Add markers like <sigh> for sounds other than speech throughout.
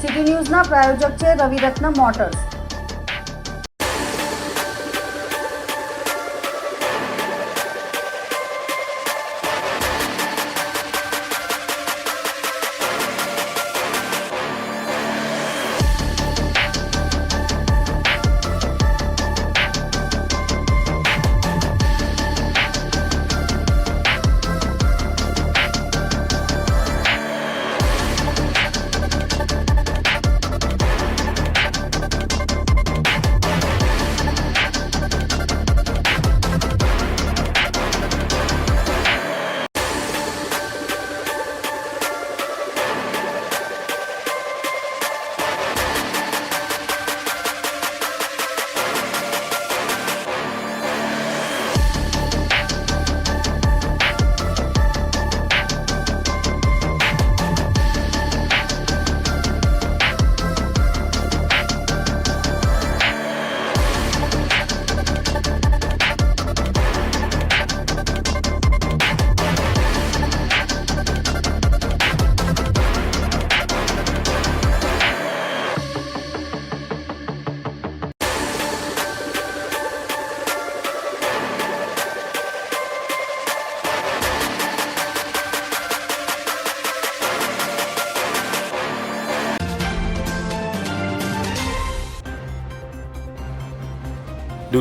City ન્યૂઝના પ્રાયોજક છે રવિરત્ન મોટર્સ.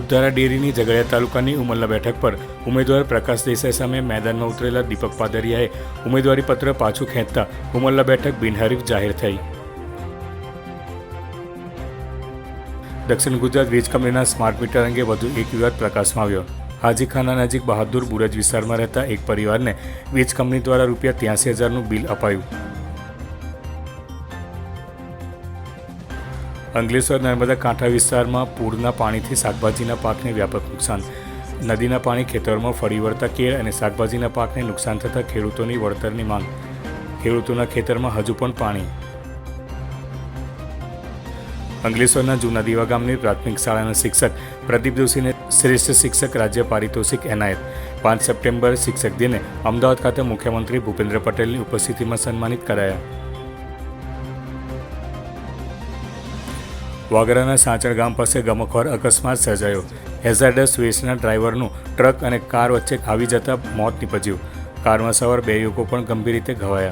દૂધધારા ડેરીની ઝઘડિયા તાલુકાની ઉમરલા બેઠક પર ઉમેદવાર પ્રકાશ દેસાઈ સામે મેદાનમાં ઉતરેલા દીપક પાદરિયાએ ઉમેદવારી પત્ર પાછું ખેંચતા ઉમરલા બેઠક બિનહરીફ જાહેર થઈ. દક્ષિણ ગુજરાત વીજ કંપનીના સ્માર્ટ મીટર અંગે વધુ એક વિવાદ પ્રકાશમાં આવ્યો. હાજીખાના નજીક બહાદુર બુરજ વિસ્તારમાં રહેતા એક પરિવારને વીજ કંપની દ્વારા રૂપિયા ત્યાંસી હજારનું બિલ અપાયું. અંકલેશ્વર નર્મદા કાંઠા વિસ્તારમાં પૂરના પાણીથી શાકભાજીના પાકને વ્યાપક નુકસાન. નદીના પાણી ખેતરમાં ફરી વળતા કેળ અને શાકભાજીના પાકને નુકસાન થતાં ખેડૂતોની વળતરની માંગ. ખેડૂતોના ખેતરમાં હજુ પણ પાણી. અંગલેશ્વરના જૂના દીવા ગામની પ્રાથમિક શાળાના શિક્ષક પ્રદીપ જોશીને શ્રેષ્ઠ શિક્ષક રાજ્ય પારિતોષિક એનાયત. પાંચ સપ્ટેમ્બર શિક્ષક દિને અમદાવાદ ખાતે મુખ્યમંત્રી ભૂપેન્દ્ર પટેલની ઉપસ્થિતિમાં સન્માનિત કરાયા. વાગરાના સાંચળ ગામ પાસે ગમખોર અકસ્માત સર્જાયો. હેઝાર્ડસ વેસ્ટના ડ્રાઈવરનું ટ્રક અને કાર વચ્ચે આવી જતા મોત નીપજ્યું. કારમાં સવાર બે યુવકો પણ ગંભીર રીતે ઘવાયા.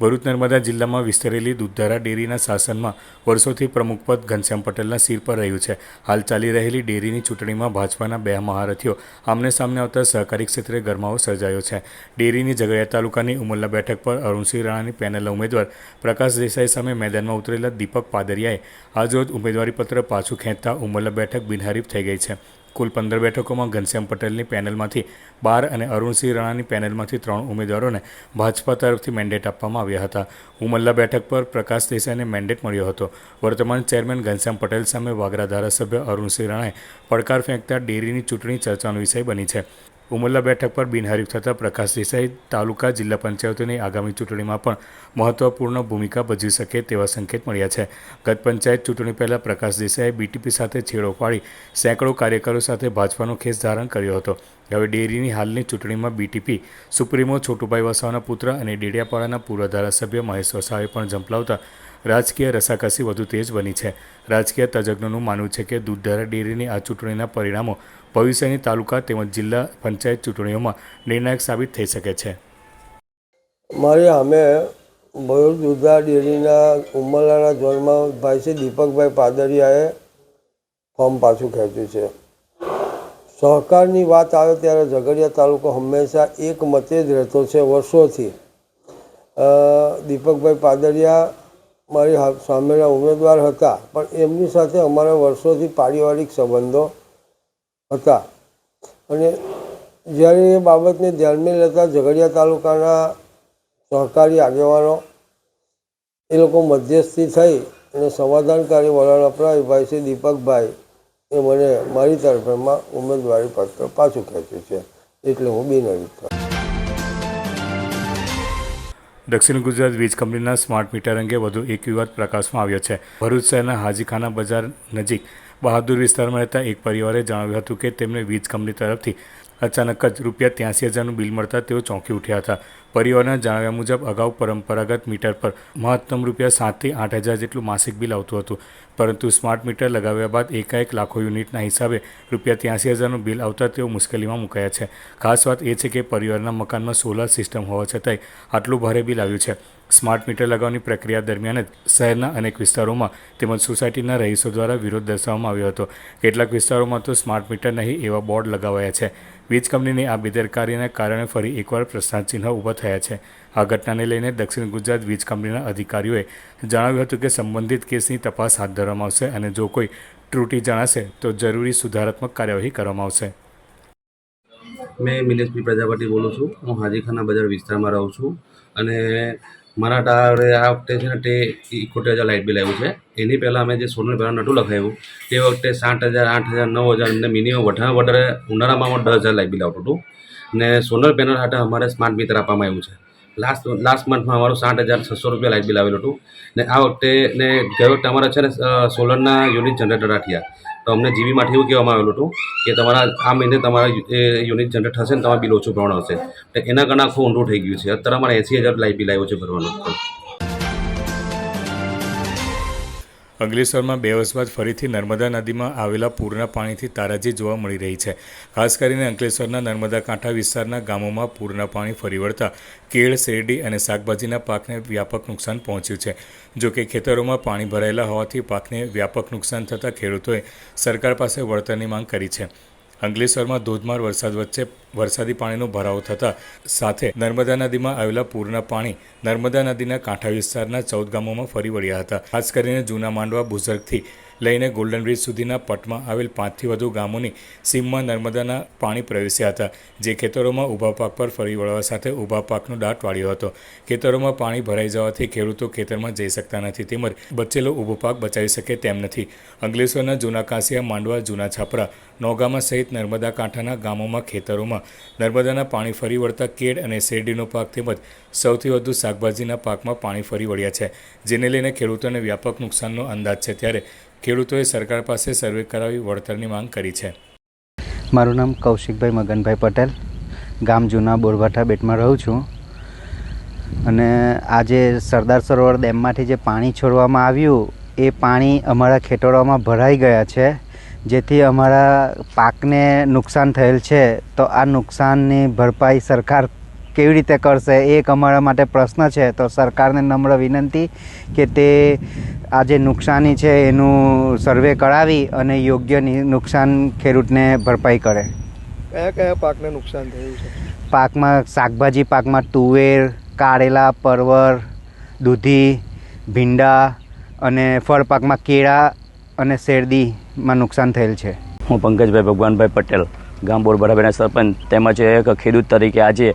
ભરૂચ નર્મદા જિલ્લામાં વિસ્તરેલી દૂધધારા ડેરીના શાસનમાં વર્ષોથી પ્રમુખપદ ઘનશ્યામ પટેલના સિર પર રહ્યું છે. હાલ ચાલી રહેલી ડેરીની ચૂંટણીમાં ભાજપાના બે મહારથીઓ આમને સામને આવતા સહકારી ક્ષેત્રે ગરમાવો સર્જાયો છે. ડેરીની ઝઘડિયા તાલુકાની ઉમરલા બેઠક પર અરુણસિંહ રાણાની પેનલના ઉમેદવાર પ્રકાશ દેસાઈ સામે મેદાનમાં ઉતરેલા દીપક પાદરિયાએ આજરોજ ઉમેદવારીપત્ર પાછું ખેંચતા ઉમરલા બેઠક બિનહરીફ થઈ ગઈ છે. કુલ પંદર બેઠકોમાં ઘનશ્યામ પટેલની પેનલમાંથી બાર અને અરુણસિંહ રાણાની પેનલમાંથી ત્રણ ઉમેદવારોને ભાજપા તરફથી મેન્ડેટ આપવામાં આવ્યા હતા. ઉમલ્લા બેઠક પર પ્રકાશ દેસાઈને મેન્ડેટ મળ્યો હતો. વર્તમાન ચેરમેન ઘનશ્યામ પટેલ સામે વાગરા ધારાસભ્ય અરુણસિંહ રાણાએ પડકાર ફેંકતા ડેરીની ચૂંટણી ચર્ચાનો વિષય બની છે. ઉમલ્લા બેઠક પર બિનહરીફ થતાં પ્રકાશ દેસાઈ તાલુકા જિલ્લા પંચાયતોની આગામી ચૂંટણીમાં પણ મહત્વપૂર્ણ ભૂમિકા ભજવી શકે તેવા સંકેત મળ્યા છે. ગત પંચાયત ચૂંટણી પહેલાં પ્રકાશ દેસાઈએ બીટીપી સાથે છેડો પાડી સેંકડો કાર્યકરો સાથે ભાજપાનો ખેસ ધારણ કર્યો હતો. હવે ડેરીની હાલની ચૂંટણીમાં બીટીપી, સુપ્રીમો, છોટુભાઈ વસાવાના પુત્ર અને ડેડિયાપાડાના પૂર્વ ધારાસભ્ય મહેશ વસાવાએ પણ ઝંપલાવતા રાજકીય રસાકસી વધુ તેજ બની છે. રાજકીય તજજ્ઞોનું માનવું છે કે દૂધધારા ડેરીની આ ચૂંટણીના પરિણામો ભવિષ્યની તાલુકા તેમજ જિલ્લા પંચાયત ચૂંટણીઓમાં નિર્ણાયક સાબિત થઈ શકે છે. મારી અમે ભરૂચ દુધા ડેરીના ઉમરલાના ઝોનમાં ભાઈ છે દીપકભાઈ પાદરિયાએ ફોર્મ પાછું ખેંચ્યું છે. સહકારની વાત આવે ત્યારે ઝઘડિયા તાલુકો હંમેશા એક મતે જ રહેતો છે વર્ષોથી. દીપકભાઈ પાદરિયા મારી સામેના ઉમેદવાર હતા, પણ એમની સાથે અમારા વર્ષોથી પારિવારિક સંબંધો હતા. અને જ્યારે એ બાબતને ધ્યાનમાં લેતા ઝઘડિયા તાલુકાના સહકારી આગેવાનો, એ લોકો મધ્યસ્થી થઈ અને સમાધાનકારી વલણ અપનાવી ભાઈ શ્રી દીપકભાઈ એ મને મારી તરફેમાં ઉમેદવારી પત્ર પાછું ખેંચ્યું છે. એટલે હું બિનહરીફ થયો. દક્ષિણ ગુજરાત વીજ કંપનીના સ્માર્ટ મીટર અંગે વધુ એક વિવાદ પ્રકાશમાં આવ્યો છે. ભરૂચ શહેરના હાજીખાના બજાર નજીક બહાદુર વિસ્તારમાં રહેતા એક પરિવારે જણાવ્યું હતું કે તેમને વીજ કંપની તરફથી અચાનક જ રૂપિયા ત્યાંસી હજારનું બિલ મળતા તેઓ ચોંકી ઉઠ્યા હતા. પરિવારના જણાવ્યા મુજબ અગાઉ પરંપરાગત મીટર પર મહત્તમ રૂપિયા સાતથી આઠ હજાર જેટલું માસિક બિલ આવતું હતું. પરંતુ સ્માર્ટ મીટર લગાવ્યા બાદ એકાએક લાખો યુનિટના હિસાબે રૂપિયા ત્યાંસી હજારનું બિલ આવતા તેઓ મુશ્કેલીમાં મુકાયા છે. ખાસ વાત એ છે કે પરિવારના મકાનમાં સોલાર સિસ્ટમ હોવા છતાંય આટલું ભારે બિલ આવ્યું છે. સ્માર્ટ મીટર લગાવવાની પ્રક્રિયા દરમિયાન જ શહેરના અનેક વિસ્તારોમાં તેમજ સોસાયટીના રહીશો દ્વારા વિરોધ દર્શાવવામાં આવ્યો હતો. કેટલાક વિસ્તારોમાં તો સ્માર્ટ મીટર નહીં એવા બોર્ડ લગાવાયા છે. વીજ કંપનીની આ બેદરકારીના કારણે ફરી એકવાર પ્રશ્નાર્થ ઊભા થયા છે. આ ઘટનાને લઈને દક્ષિણ ગુજરાત વીજ કંપનીના અધિકારીઓએ જણાવ્યું હતું કે સંબંધિત કેસની તપાસ હાથ ધરવામાં આવશે અને જો કોઈ ત્રુટિ જણાશે તો જરૂરી સુધારાત્મક કાર્યવાહી કરવામાં આવશે. મેં મિલેશભાઈ પ્રજાપતિ બોલું છું. હું હાજીખાના બજાર વિસ્તારમાં રહું છું અને મારા ટાવરે આ વખતે છે ને તે ઇકોતેર હજાર લાઇટ બિલ આવ્યું છે. એની પહેલાં અમે જે સોનું પહેલાં નટું લખાયું, તે વખતે સાત હજાર, આઠ હજાર, નવ હજાર અને મિનિમમ વધારે વધારે ઉનાળામાં દસ હજાર લાઇટ બિલ આવતું હતું. ને સોલર પેનલ સાથે અમારે સ્માર્ટ મીટર આપવામાં આવ્યું છે. લાસ્ટ લાસ્ટ મંથમાં અમારું સાઠ હજાર છસો રૂપિયા લાઇટ બિલ આવેલું હતું. ને આ વખતે ને ગયો વખતે અમારા છે ને સોલરના યુનિટ જનરેટર રાખ્યા. તો અમને જીબીમાંથી એવું કહેવામાં આવેલું હતું કે તમારા, આ મહિને તમારા યુનિટ જનરેટ થશે ને તમારા બિલ ઓછું પ્રમાણ હશે. એના કારણે આખું ઊંડું થઈ ગયું છે. અત્યારે અમારે એંસી હજાર લાઇટ બિલ આવ્યું છે ભરવાનું. અંકલેશ્વરમાં બે વર્ષ બાદ ફરીથી નર્મદા નદીમાં આવેલા પૂરના પાણીથી તારાજી જોવા મળી રહી છે. ખાસ કરીને અંકલેશ્વરના નર્મદા કાંઠા વિસ્તારના ગામોમાં પૂરના પાણી ફરી વળતા કેળ, શેરડી અને શાકભાજીના પાકને વ્યાપક નુકસાન પહોંચ્યું છે. જો કે ખેતરોમાં પાણી ભરાયેલા હોવાથી પાકને વ્યાપક નુકસાન થતાં ખેડૂતોએ સરકાર પાસે વળતરની માંગ કરી છે. અંકલેશ્વરમાં ધોધમાર વરસાદ વચ્ચે વરસાદી પાણીનો ભરાવો થતાં સાથે નર્મદા નદીમાં આવેલા પૂરના પાણી નર્મદા નદીના કાંઠા વિસ્તારના ચૌદ ગામોમાં ફરી વળ્યા હતા. ખાસ કરીને જૂના માંડવા, બુઝર્ગથી લઈને ગોલ્ડન બ્રિજ સુધીના પટમાં આવેલ પાંચથી વધુ ગામોની સીમમાં નર્મદાના પાણી પ્રવેશ્યા હતા. જે ખેતરોમાં ઊભા પાક પર ફરી વળવા સાથે ઊભા પાકનો દાટ વાળ્યો હતો. ખેતરોમાં પાણી ભરાઈ જવાથી ખેડૂતો ખેતરમાં જઈ શકતા નથી તેમજ બચેલો ઊભો પાક બચાવી શકે તેમ નથી. અંગલેશ્વરના જૂના કાંસિયા, માંડવા, જૂના છાપરા, નોગામાં સહિત નર્મદા કાંઠાના ગામોમાં ખેતરોમાં નર્મદાના પાણી ફરી વળતા કેળ અને શેરડીનો પાક તેમજ સૌથી વધુ શાકભાજીના પાકમાં પાણી ફરી વળ્યા છે. જેને લઈને ખેડૂતોને વ્યાપક નુકસાનનો અંદાજ છે. ત્યારે ખેડૂતોએ સરકાર પાસે સર્વે કરાવી વળતરની માંગ કરી છે. મારું નામ કૌશિકભાઈ મગનભાઈ પટેલ. ગામ જૂના બોરભાઠા બેટમાં રહું છું. અને આજે સરદાર સરોવર ડેમમાંથી જે પાણી છોડવામાં આવ્યું, એ પાણી અમારા ખેતરોમાં ભરાઈ ગયા છે. જેથી અમારા પાકને નુકસાન થયેલ છે. તો આ નુકસાનની ભરપાઈ સરકાર કેવી રીતે કરશે એ એક અમારા માટે પ્રશ્ન છે. તો સરકારને નમ્ર વિનંતી કે તે આ જે નુકસાની છે એનું સર્વે કરાવી અને યોગ્ય નિ- નુકસાન ખેડૂતને ભરપાઈ કરે. કયા કયા પાકને નુકસાન થયું છે? પાકમાં શાકભાજી પાકમાં તુવેર કારેલા પરવર દૂધી ભીંડા અને ફળ પાકમાં કેળા અને શેરડીમાં નુકસાન થયેલ છે. હું પંકજભાઈ ભગવાનભાઈ પટેલ ગામ બોરબરાભાઈના સરપંચ. તેમજ એક ખેડૂત તરીકે આજે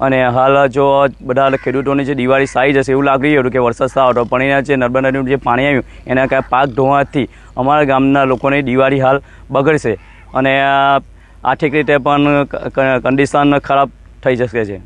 અને હાલ જો બધા ખેડૂતોની જે દિવાળી સાઈ જશે એવું લાગી રહ્યું હતું કે વરસાદ સારો હતો. પણ એના જે નર્મદા જે પાણી આવ્યું, એના કારણે પાક ધોવાથી અમારા ગામના લોકોની દિવાળી હાલ બગડશે. અને આર્થિક રીતે પણ કન્ડિશન ખરાબ થઈ જશે છે.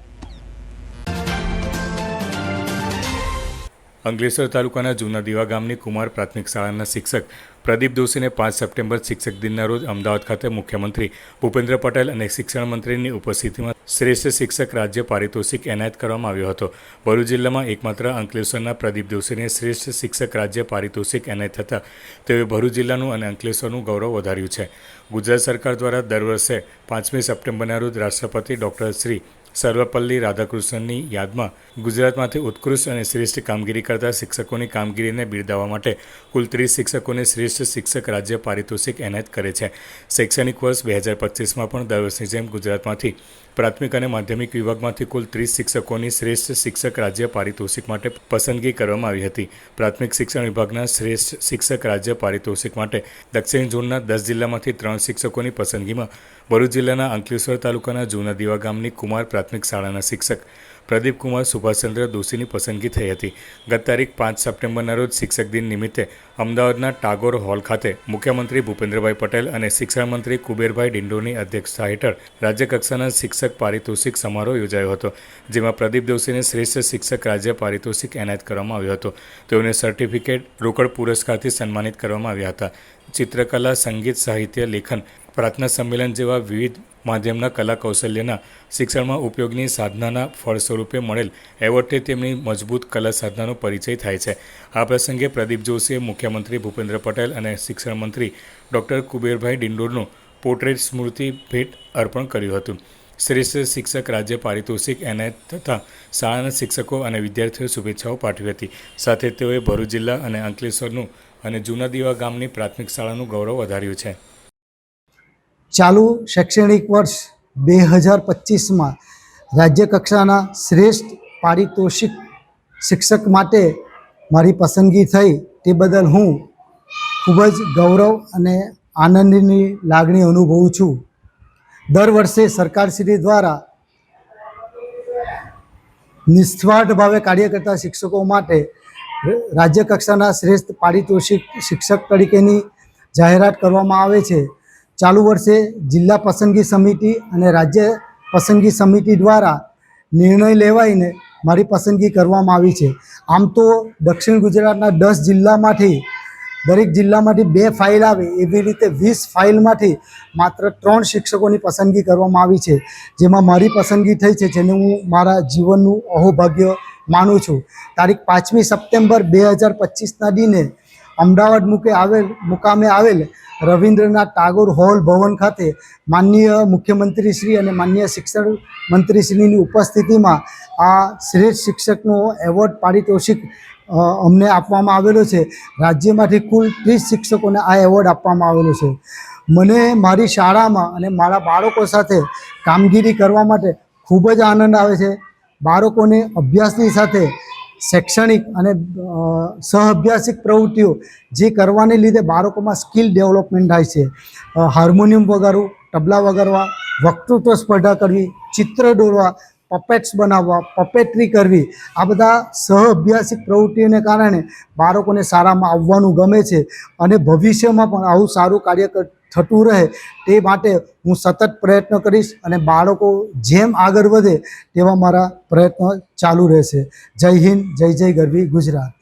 અંકલેશ્વર તાલુકાના જૂના દીવા ગામની કુમાર પ્રાથમિક શાળાના શિક્ષક પ્રદીપ દોશીને પાંચ સપ્ટેમ્બર શિક્ષક દિનના રોજ અમદાવાદ ખાતે મુખ્યમંત્રી ભૂપેન્દ્ર પટેલ અને શિક્ષણ મંત્રીની ઉપસ્થિતિમાં શ્રેષ્ઠ શિક્ષક રાજ્ય પારિતોષિક એનાયત કરવામાં આવ્યો હતો. ભરૂચ જિલ્લામાં એકમાત્ર અંકલેશ્વરના પ્રદીપ દોશીને શ્રેષ્ઠ શિક્ષક રાજ્ય પારિતોષિક એનાયત થતાં તેઓએ ભરૂચ જિલ્લાનું અને અંકલેશ્વરનું ગૌરવ વધાર્યું છે. ગુજરાત સરકાર દ્વારા દર વર્ષે પાંચમી સપ્ટેમ્બરના રોજ રાષ્ટ્રપતિ ડૉક્ટર શ્રી સર્વપલ્લી રાધાકૃષ્ણનની યાદમાં ગુજરાતમાંથી ઉત્કૃષ્ટ અને શ્રેષ્ઠ કામગીરી કરતા શિક્ષકોની કામગીરીને બિરદાવવા માટે કુલ ત્રીસ શિક્ષકોને શ્રેષ્ઠ શિક્ષક રાજ્ય પારિતોષિક એનાયત કરે છે. શૈક્ષણિક વર્ષ બે હજાર પચીસમાં પણ દર વર્ષની જેમ ગુજરાતમાંથી પ્રાથમિક અને માધ્યમિક વિભાગમાંથી કુલ ત્રીસ શિક્ષકોની શ્રેષ્ઠ શિક્ષક રાજ્ય પારિતોષિક માટે પસંદગી કરવામાં આવી હતી. પ્રાથમિક શિક્ષણ વિભાગના શ્રેષ્ઠ શિક્ષક રાજ્ય પારિતોષિક માટે દક્ષિણ ઝોનના દસ જિલ્લામાંથી ત્રણ શિક્ષકોની પસંદગીમાં ભરૂચ જિલ્લાના અંકલેશ્વર તાલુકાના જૂના દીવા ગામની કુમાર પ્રાથમિક શાળાના શિક્ષક પ્રદીપકુમાર સુભાષચંદ્ર દોશીની પસંદગી થઈ હતી. ગત તારીખ પાંચ સપ્ટેમ્બરના રોજ શિક્ષક દિન નિમિત્તે અમદાવાદના ટાગોર હોલ ખાતે મુખ્યમંત્રી ભૂપેન્દ્રભાઈ પટેલ અને શિક્ષણ મંત્રી કુબેરભાઈ ડિંડોની અધ્યક્ષતા હેઠળ રાજ્યકક્ષાના શિક્ષક પારિતોષિક સમારોહ યોજાયો હતો, જેમાં પ્રદીપ દોશીને શ્રેષ્ઠ શિક્ષક રાજ્ય પારિતોષિક એનાયત કરવામાં આવ્યો હતો. તેઓને સર્ટિફિકેટ, રોકડ પુરસ્કારથી સન્માનિત કરવામાં આવ્યા હતા. ચિત્રકલા, સંગીત, સાહિત્ય, લેખન, પ્રાર્થના સંમેલન જેવા વિવિધ માધ્યમના કલા કૌશલ્યના શિક્ષણમાં ઉપયોગની સાધનાના ફળ સ્વરૂપે મળેલ એવોર્ડથી તેમની મજબૂત કલા સાધનાનો પરિચય થાય છે. આ પ્રસંગે પ્રદીપ જોશીએ મુખ્યમંત્રી ભૂપેન્દ્ર પટેલ અને શિક્ષણ મંત્રી ડૉક્ટર કુબેરભાઈ ડિંડોરનું પોર્ટ્રેટ સ્મૃતિ ભેટ અર્પણ કર્યું હતું. શ્રેષ્ઠ શિક્ષક રાજ્ય પારિતોષિક એનાયત તથા શાળાના શિક્ષકો અને વિદ્યાર્થીઓ શુભેચ્છાઓ પાઠવી હતી. સાથે તેઓએ ભરૂચ જિલ્લા અને અંકલેશ્વરનું અને જૂના દીવા ગામની પ્રાથમિક શાળાનું ગૌરવ વધાર્યું છે. ચાલુ શૈક્ષણિક વર્ષ બે હજાર પચીસમાં રાજ્ય કક્ષાના શ્રેષ્ઠ પારિતોષિક શિક્ષક માટે મારી પસંદગી થઈ તે બદલ હું ખૂબ જ ગૌરવ અને આનંદની લાગણી અનુભવું છું. દર વર્ષે સરકારશ્રી દ્વારા નિસ્વાર્થ ભાવે કાર્ય કરતા શિક્ષકો માટે રાજ્ય કક્ષાના શ્રેષ્ઠ પારિતોષિક શિક્ષક તરીકેની જાહેરાત કરવામાં આવે છે. ચાલુ વર્ષે જિલ્લા પસંદગી સમિતિ અને રાજ્ય પસંદગી સમિતિ દ્વારા નિર્ણય લેવાઈને મારી પસંદગી કરવામાં આવી છે. આમ તો દક્ષિણ ગુજરાતના દસ જિલ્લામાંથી દરેક જિલ્લામાંથી બે ફાઇલ આવે એવી રીતે વીસ ફાઇલમાંથી માત્ર ત્રણ શિક્ષકોની પસંદગી કરવામાં આવી છે. જેમાં મારી પસંદગી થઈ છે જેને હું મારા જીવનનું અહોભાગ્ય માનું છું. તારીખ પાંચમી સપ્ટેમ્બર બે હજાર પચીસના દિને અમદાવાદ મુકે આવેલ, મુકામે આવેલ રવિન્દ્રનાથ ટાગોર હોલ ભવન ખાતે માનનીય મુખ્યમંત્રીશ્રી અને માનનીય શિક્ષણ મંત્રીશ્રીની ઉપસ્થિતિમાં આ શ્રેષ્ઠ શિક્ષકનો એવોર્ડ પારિતોષિક અમને આપવામાં આવેલો છે. રાજ્યમાંથી કુલ ત્રીસ શિક્ષકોને આ એવોર્ડ આપવામાં આવેલો છે. મને મારી શાળામાં અને મારા બાળકો સાથે કામગીરી કરવા માટે ખૂબ જ આનંદ આવે છે. બાળકોને અભ્યાસની સાથે શૈક્ષણિક અને સહઅભ્યાસિક પ્રવૃત્તિઓ જે કરવાને લીધે બાળકોમાં સ્કિલ ડેવલપમેન્ટ થાય છે. હાર્મોનિયમ વગાડવું, તબલા વગાડવા, વક્તૃત્વ સ્પર્ધા કરવી, ચિત્ર દોરવા પપેટ્સ બનાવવા પપેટ્રી કરવી, આ બધા સહઅભ્યાસિક પ્રવૃત્તિઓને કારણે બાળકોને શાળામાં આવવાનું ગમે છે અને ભવિષ્યમાં પણ આવું સારું કાર્ય કર- થતું રહે તે માટે હું સતત પ્રયત્ન કરીશ અને બાળકો જેમ આગળ વધે તેવા મારા પ્રયત્નો ચાલુ રહેશે. જય હિન્દ, જય જય ગરવી ગુજરાત.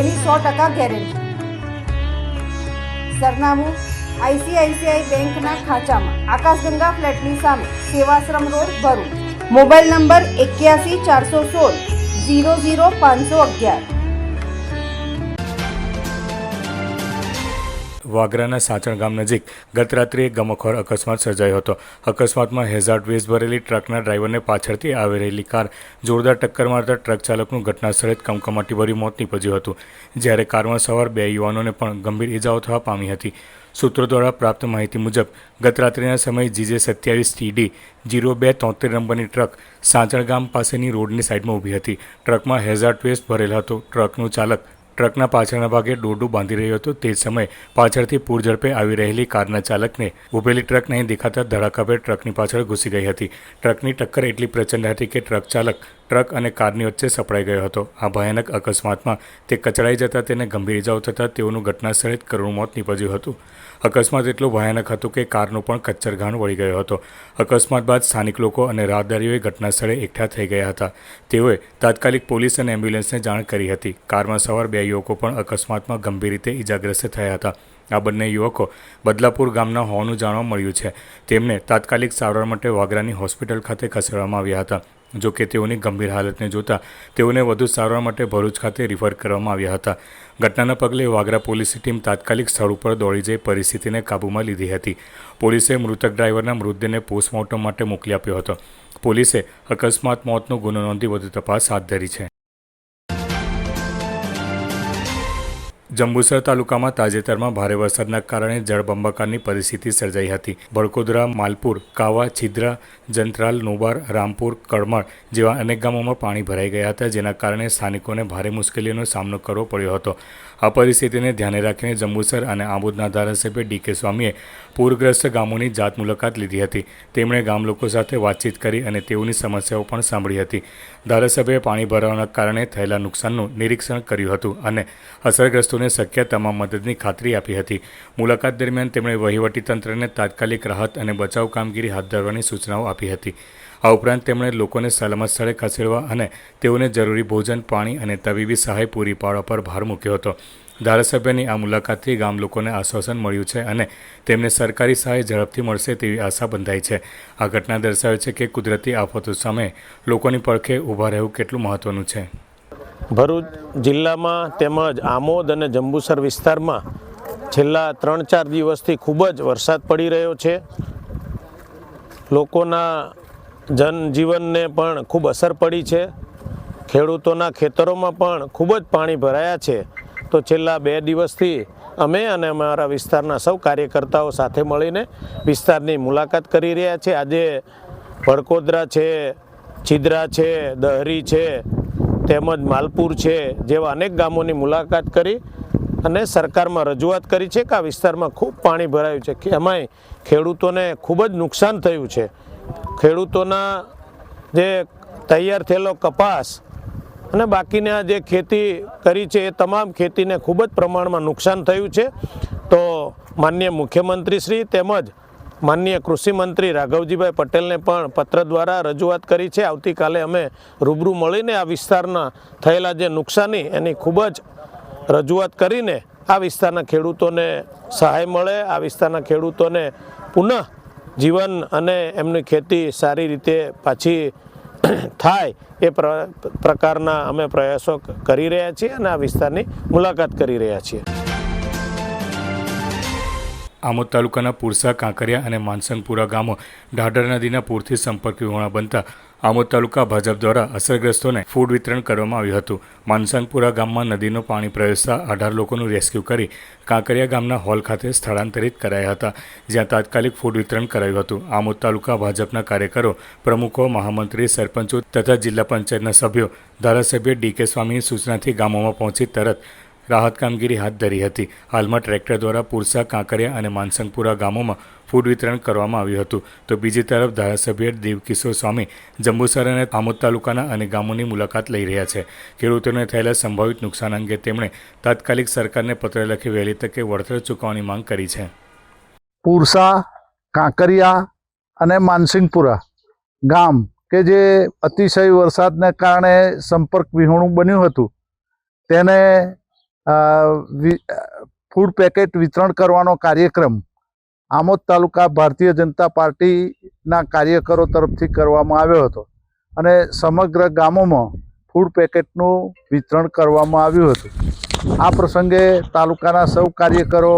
એની સો ટકા ગેરંટી સરનામું આઈસીઆઈસીઆઈ બેંકના ખાંચામાં, આકાશગંગા ફ્લેટની સામે, Sevashram road Bharuch. Mobile number એક્યાસી ચારસો સોળ, ઝીરો ઝીરો પાંચસો અગિયાર. વાગરાના સાચણ ગામ નજીક ગત રાત્રે એક ગમખોર અકસ્માત સર્જાયો હતો. અકસ્માતમાં હેઝાર્ડ વેઝ ભરેલી ટ્રકના ડ્રાઈવરને પાછળથી આવી રહેલી કાર જોરદાર ટક્કર મારતા ટ્રક ચાલકનું ઘટનાસ્થળે જ કમકમાટીભર્યું મોત નીપજ્યું હતું, જ્યારે કારમાં સવાર બે યુવાનોને પણ ગંભીર ઇજાઓ થવા પામી હતી. સૂત્રો દ્વારા પ્રાપ્ત માહિતી મુજબ, ગત રાત્રિના સમયે જીજે સત્યાવીસ ટીડી જીરો બે તોતેર નંબરની ટ્રક સાંચણ ગામ પાસેની રોડની સાઇડમાં ઊભી હતી. ટ્રકમાં હેઝાર્ડ વેસ્ટ ભરેલ હતો. ટ્રકનું ચાલક ટ્રકના પાછળના ભાગે દોરડું બાંધી રહ્યો હતો. તે સમયે પાછળથી પૂર ઝડપે આવી રહેલી કારના ચાલકને ઉભેલી ટ્રક નહીં દેખાતા ધડાકાભેર ટ્રકની પાછળ ઘૂસી ગઈ હતી. ટ્રકની ટક્કર એટલી પ્રચંડ હતી કે ટ્રક ચાલક ટ્રક અને કારની વચ્ચે સપડાઈ ગયો હતો. આ ભયાનક અકસ્માતમાં તે કચડાઈ જતાં તેને ગંભીર ઇજાઓ થતાં તેઓનું ઘટનાસ્થળે જ કરુણ મોત નીપજ્યું હતું. અકસ્માત એટલો ભયાનક હતો કે કારનો પણ કચ્છરઘાણ વળી ગયો હતો. અકસ્માત બાદ સ્થાનિક લોકો અને રાહદારીઓએ ઘટનાસ્થળે એકઠા થઈ ગયા હતા. તેઓએ તાત્કાલિક પોલીસ અને એમ્બ્યુલન્સને જાણ કરી હતી. કારમાં સવાર બે યુવકો પણ અકસ્માતમાં ગંભીર રીતે ઇજાગ્રસ્ત થયા હતા. આ બંને યુવકો બદલાપુર ગામના હોવાનું જાણવા મળ્યું છે. તેમને તાત્કાલિક સારવાર માટે વાગરાની હોસ્પિટલ ખાતે ખસેડવામાં આવ્યા હતા. જો કે તેઓની ગંભીર હાલતને જોતા તેઓને વધુ સારવાર માટે ભરૂચ ખાતે રિફર કરવામાં આવ્યા હતા. ઘટનાના પગલે વાગરા પોલીસની ટીમ તાત્કાલિક સ્થળ ઉપર દોડી જઈ પરિસ્થિતિને કાબૂમાં લીધી હતી. પોલીસે મૃતક ડ્રાઈવરના મૃતદેહને પોસ્ટમોર્ટમ માટે મોકલી આપ્યો હતો. પોલીસે અકસ્માત, મોતનો ગુનો નોંધી વધુ તપાસ હાથ ધરી છે. જંબુસર તાલુકામાં તાજેતરમાં ભારે વરસાદના કારણે જળબંબાકારની પરિસ્થિતિ સર્જાઈ હતી. બળકોદરા, માલપુર, કાવા, છિદ્રા, જંત્રાલ નોબાર રામપુર, કળમળ જેવા અનેક ગામોમાં પાણી ભરાઈ ગયા હતા, જેના કારણે સ્થાનિકોને ભારે મુશ્કેલીઓનો સામનો કરવો પડ્યો હતો. આ પરિસ્થિતિને ધ્યાને રાખીને જંબુસર અને આબુદના ધારાસભ્ય ડી કે સ્વામીએ પૂરગ્રસ્ત ગામોની જાત મુલાકાત લીધી હતી. તેમણે ગામ લોકો સાથે વાતચીત કરી અને તેઓની સમસ્યાઓ પણ સાંભળી હતી. ધારાસભ્યએ પાણી ભરાવાના કારણે થયેલા નુકસાનનું નિરીક્ષણ કર્યું હતું અને અસરગ્રસ્તોને શક્ય તમામ મદદની ખાતરી આપી હતી. મુલાકાત દરમિયાન તેમણે વહીવટીતંત્રને તાત્કાલિક રાહત અને બચાવ કામગીરી હાથ ધરવાની સૂચનાઓ આપી હતી. આ ઉપરાંત તેમણે લોકોને સલામત સ્થળે ખસેડવા અને તેઓને જરૂરી ભોજન, પાણી અને તબીબી સહાય પૂરી પાડવા પર ભાર મૂક્યો હતો. ધારાસભ્યની આ મુલાકાતથી ગામ લોકોને આશ્વાસન મળ્યું છે અને તેમને સરકારી સહાય ઝડપથી મળશે તેવી આશા બંધાઈ છે. આ ઘટના દર્શાવે છે કે કુદરતી આફતો સામે લોકોની પડખે ઊભા રહેવું કેટલું મહત્વનું છે. ભરૂચ જિલ્લામાં તેમજ આમોદ અને જંબુસર વિસ્તારમાં છેલ્લા ત્રણ ચાર દિવસથી ખૂબ જ વરસાદ પડી રહ્યો છે. લોકોના જનજીવનને પણ ખૂબ અસર પડી છે. ખેડૂતોના ખેતરોમાં પણ ખૂબ જ પાણી ભરાયા છે. તો છેલ્લા બે દિવસથી અમે અને અમારા વિસ્તારના સૌ કાર્યકર્તાઓ સાથે મળીને વિસ્તારની મુલાકાત કરી રહ્યા છે. આજે ભડકોદરા છે, છિદ્રા છે, દહરી છે, તેમજ માલપુર છે જેવા અનેક ગામોની મુલાકાત કરી અને સરકારમાં રજૂઆત કરી છે કે આ વિસ્તારમાં ખૂબ પાણી ભરાયું છે. એમાંય ખેડૂતોને ખૂબ જ નુકસાન થયું છે. ખેડૂતોના જે તૈયાર થયેલો કપાસ અને બાકીના જે ખેતી કરી છે એ તમામ ખેતીને ખૂબ જ પ્રમાણમાં નુકસાન થયું છે. તો માન્ય મુખ્યમંત્રી શ્રી તેમજ માનનીય કૃષિમંત્રી રાઘવજીભાઈ પટેલને પણ પત્ર દ્વારા રજૂઆત કરી છે. આવતીકાલે અમે રૂબરૂ મળીને આ વિસ્તારના થયેલા જે નુકસાની એની ખૂબ જ રજૂઆત કરીને આ વિસ્તારના ખેડૂતોને સહાય મળે, આ વિસ્તારના ખેડૂતોને પુનઃ જીવન અને એમની ખેતી સારી રીતે પાછી <clears throat> થાય એ પ્ર, પ્રકારના અમે પ્રયાસો કરી રહ્યા છીએ અને આ વિસ્તારની મુલાકાત કરી રહ્યા છીએ. આમોદ તાલુકાના પુરસા કાંકરિયા અને માનસંગપુરા ગામો ઢાઢર નદીના પૂરથી સંપર્ક વિહોણા બનતા આમોદ તાલુકા ભાજપ દ્વારા અસરગ્રસ્તોને ફૂડ વિતરણ કરવામાં આવ્યું હતું. માનસંગપુરા ગામમાં નદીનું પાણી પ્રવેશતા અઢાર લોકોનું રેસ્ક્યુ કરી કાંકરિયા ગામના હોલ ખાતે સ્થળાંતરિત કરાયા હતા, જ્યાં તાત્કાલિક ફૂડ વિતરણ કરાયું હતું. આમોદ તાલુકા ભાજપના કાર્યકરો, પ્રમુખો, મહામંત્રી, સરપંચો તથા જિલ્લા પંચાયતના સભ્યો, ધારાસભ્ય ડી કે સ્વામીની સૂચનાથી ગામોમાં પહોંચી તરત રાહત કામગીરી હાથ ધરી હતી. હાલમાં ટ્રેક્ટર દ્વારા પુરસા, કાંકરિયા અને માનસંગપુરા ગામોમાં ફૂડ વિતરણ કરવામાં આવ્યું હતું. તો બીજી તરફ ધારાસભ્ય દેવકિશોર સ્વામી જંબુસર અને આમોદ તાલુકાના અને ગામોની મુલાકાત લઈ રહ્યા છે. ખેડૂતોને થયેલા સંભવિત નુકસાન અંગે તેમણે તાત્કાલિક સરકારને પત્ર લખી વહેલી તકે વળતર ચૂકવવાની માંગ કરી છે. પુરસા, કાંકરિયા અને માનસિંગપુરા ગામ કે જે અતિશય વરસાદને કારણે સંપર્ક વિહોણું બન્યું હતું, તેને ફૂડ પેકેટ વિતરણ કરવાનો કાર્યક્રમ આમોદ તાલુકા ભારતીય જનતા પાર્ટીના કાર્યકરો તરફથી કરવામાં આવ્યો હતો અને સમગ્ર ગામોમાં ફૂડ પેકેટનું વિતરણ કરવામાં આવ્યું હતું. આ પ્રસંગે તાલુકાના સૌ કાર્યકરો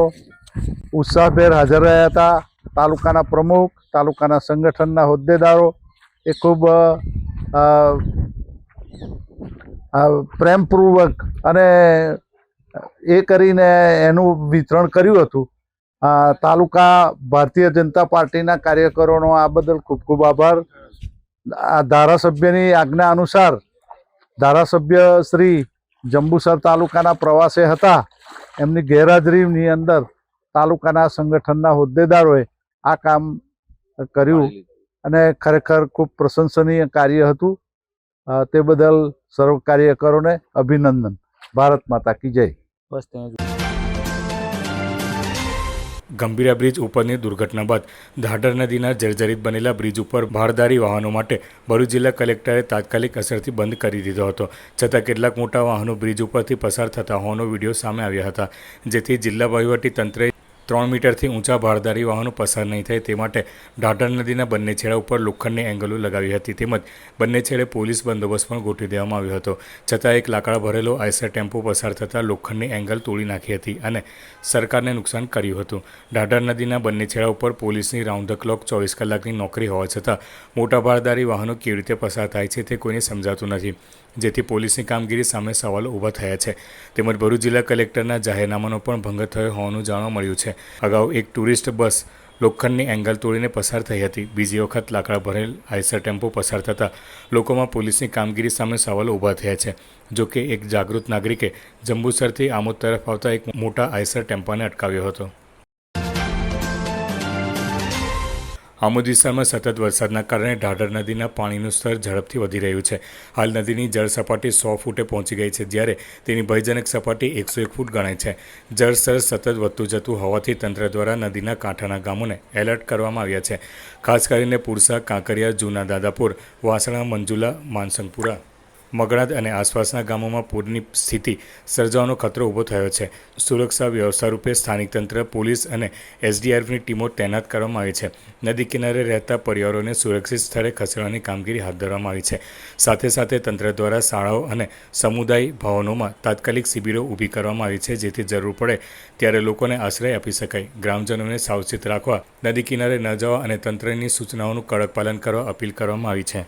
ઉત્સાહભેર હાજર રહ્યા હતા. તાલુકાના પ્રમુખ, તાલુકાના સંગઠનના હોદ્દેદારો એ ખૂબ પ્રેમપૂર્વક અને એ કરીને એનું વિતરણ કર્યું હતું. તાલુકા ભારતીય જનતા પાર્ટીના કાર્યકરોનો આ બદલ ખૂબ ખૂબ આભાર. આ ધારાસભ્યની આજ્ઞા અનુસાર ધારાસભ્ય શ્રી જંબુસર તાલુકાના પ્રવાસે હતા. એમની ગેરહાજરીની અંદર તાલુકાના સંગઠનના હોદ્દેદારોએ આ કામ કર્યું અને ખરેખર ખૂબ પ્રશંસનીય કાર્ય હતું. તે બદલ સર્વ કાર્યકરોને અભિનંદન. ભારત માતા કી જય. બસ ત્યાં ગંભીરા બ્રિજ ઉપરની દુર્ઘટના બાદ ધાડર નદીના જર્જરિત બનેલા બ્રિજ ઉપર ભારદારી વાહનો માટે ભરૂચ જિલ્લા કલેક્ટરે તાત્કાલિક અસરથી બંધ કરી દીધો હતો. છતાં કેટલાક મોટા વાહનો બ્રિજ ઉપરથી પસાર થતા હોવાનો વીડિયો સામે આવ્યા હતા, જેથી જિલ્લા વહીવટી તંત્રે ત્રણ મીટરથી ઊંચા ભારદારી વાહનો પસાર નહીં થાય તે માટે ઢાઢર નદીના બંને છેડા ઉપર લોખંડની એંગલો લગાવી હતી. તેમજ બંને છેડે પોલીસ બંદોબસ્ત પણ ગોઠવી દેવામાં આવ્યો હતો. છતાં એક લાકડા ભરેલો આઈસર ટેમ્પો પસાર થતાં લોખંડની એંગલ તોડી નાખી હતી અને સરકારને નુકસાન કર્યું હતું. ઢાઢર નદીના બંને છેડા ઉપર પોલીસની રાઉન્ડ ધ ક્લોક ચોવીસ કલાકની નોકરી હોવા છતાં મોટા ભારદારી વાહનો કેવી રીતે પસાર થાય છે તે કોઈને સમજાતું નથી. જેથી પોલીસની કામગીરી સામે સવાલો ઊભા થયા છે. તેમજ ભરૂચ જિલ્લા કલેક્ટરના જાહેરનામાનો પણ ભંગ થયો હોવાનું જાણવા મળ્યું છે. અગાઉ એક ટુરિસ્ટ બસ લોખંડની એંગલ તોડીને પસાર થઈ હતી. બીજી વખત લાકડા ભરેલ આઈસર ટેમ્પો પસાર થતાં લોકોમાં પોલીસની કામગીરી સામે સવાલો ઊભા થયા છે. જો કે એક જાગૃત નાગરિકે જંબુસરથી આમોદ તરફ આવતા એક મોટા આઈસર ટેમ્પાને અટકાવ્યો હતો. આમોદ વિસ્તારમાં સતત વરસાદના કારણે ઢાઢર નદીના પાણીનું સ્તર ઝડપથી વધી રહ્યું છે. હાલ નદીની જળ સપાટી સો ફૂટે પહોંચી ગઈ છે, જ્યારે તેની ભયજનક સપાટી એકસો એક ફૂટ ગણાય છે. જળ સ્તર સતત વધતું જતું હોવાથી તંત્ર દ્વારા નદીના કાંઠાના ગામોને એલર્ટ કરવામાં આવ્યા છે. ખાસ કરીને પુરસા, કાંકરિયા, જૂના દાદાપુર, વાસણા, મંજુલા, માનસંગપુરા. મગણાદ અને આસપાસના ગામોમાં પૂરની સ્થિતિ સર્જાવાનો ખતરો ઊભો થયો છે. સુરક્ષા વ્યવસ્થા રૂપે સ્થાનિક તંત્ર, પોલીસ અને એસડીઆરએફની ટીમો તૈનાત કરવામાં આવી છે. નદી કિનારે રહેતા પરિવારોને સુરક્ષિત સ્થળે ખસેડવાની કામગીરી હાથ ધરવામાં આવી છે. સાથે સાથે તંત્ર દ્વારા શાળાઓ અને સમુદાય ભવનોમાં તાત્કાલિક શિબિરો ઊભી કરવામાં આવી છે, જેથી જરૂર પડે ત્યારે લોકોને આશ્રય આપી શકાય. ગ્રામજનોને સાવચેત રાખવા, નદી કિનારે ન જવા અને તંત્રની સૂચનાઓનું કડક પાલન કરવા અપીલ કરવામાં આવી છે.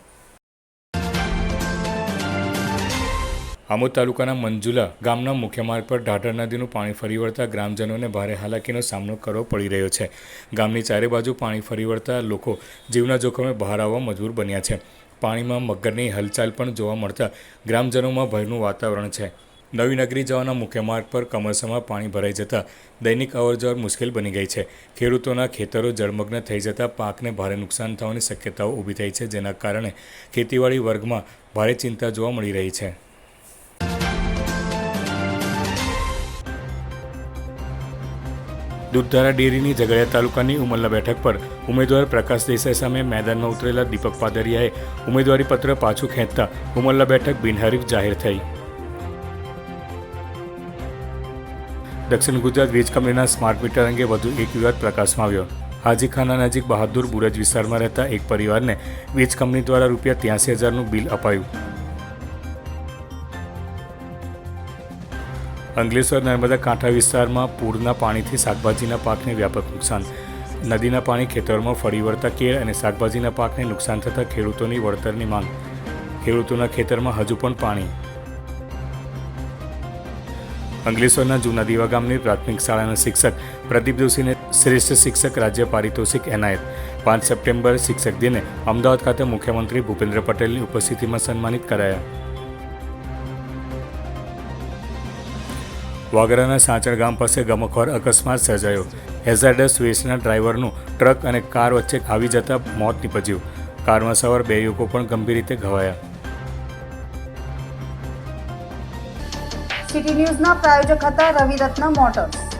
આમોદ તાલુકાના મંજુલા ગામના મુખ્ય માર્ગ પર ઢાઢર નદીનું પાણી ફરી વળતા ગ્રામજનોને ભારે હાલાકીનો સામનો કરવો પડી રહ્યો છે. ગામની ચારે બાજુ પાણી ફરી વળતા લોકો જીવના જોખમે બહાર આવવા મજબૂર બન્યા છે. પાણીમાં મગરની હલચાલ પણ જોવા મળતા ગ્રામજનોમાં ભયનું વાતાવરણ છે. નવી નગરી જવાના મુખ્ય માર્ગ પર કમરસમાં પાણી ભરાઈ જતાં દૈનિક અવરજવર મુશ્કેલ બની ગઈ છે. ખેડૂતોના ખેતરો જળમગ્ન થઈ જતાં પાકને ભારે નુકસાન થવાની શક્યતાઓ ઊભી થઈ છે, જેના કારણે ખેતીવાડી વર્ગમાં ભારે ચિંતા જોવા મળી રહી છે. દૂધધારા ડેરીની ઝઘડિયા તાલુકાની ઉમરલા બેઠક પર ઉમેદવાર પ્રકાશ દેસાઈ સામે મેદાનમાં ઉતરેલા દીપક પાદરિયાએ ઉમેદવારી પત્ર પાછું ખેંચતા ઉમરલા બેઠક બિનહરીફ જાહેર થઈ. દક્ષિણ ગુજરાત વીજ કંપનીના સ્માર્ટ મીટર અંગે વધુ એક વિવાદ પ્રકાશમાં આવ્યો. હાજીખાના નજીક બહાદુર બુરજ વિસ્તારમાં રહેતા એક પરિવારને વીજ કંપની દ્વારા રૂપિયા ત્યાંસી હજારનું બિલ અપાયું. અંકલેશ્વર નર્મદા કાંઠા વિસ્તારમાં પૂરના પાણીથી શાકભાજીના પાકને વ્યાપક નુકસાન. નદીના પાણી ખેતરોમાં ફરી વળતા કેળ અને શાકભાજીના પાકને નુકસાન થતાં ખેડૂતોની વળતરની માંગ. ખેડૂતોના ખેતરમાં હજુ પણ પાણી. અંગલેશ્વરના જૂના દીવા ગામની પ્રાથમિક શાળાના શિક્ષક પ્રદીપ જોશીને શ્રેષ્ઠ શિક્ષક રાજ્ય પારિતોષિક એનાયત. પાંચ સપ્ટેમ્બર શિક્ષક દિને અમદાવાદ ખાતે મુખ્યમંત્રી ભૂપેન્દ્ર પટેલની ઉપસ્થિતિમાં સન્માનિત કરાયા. વાગરાના સાંચળ ગામ પાસે ગમખોર અકસ્માત સર્જાયો. હેઝાર્ડસ વેસ્ટના ડ્રાઈવરનું ટ્રક અને કાર વચ્ચે આવી જતા મોત નીપજ્યું. કારમાં સવાર બે યુવકો પણ ગંભીર રીતે ઘવાયા. સિટી ન્યૂઝના પ્રાયોજક હતા રવિરત્ન મોટર્સ.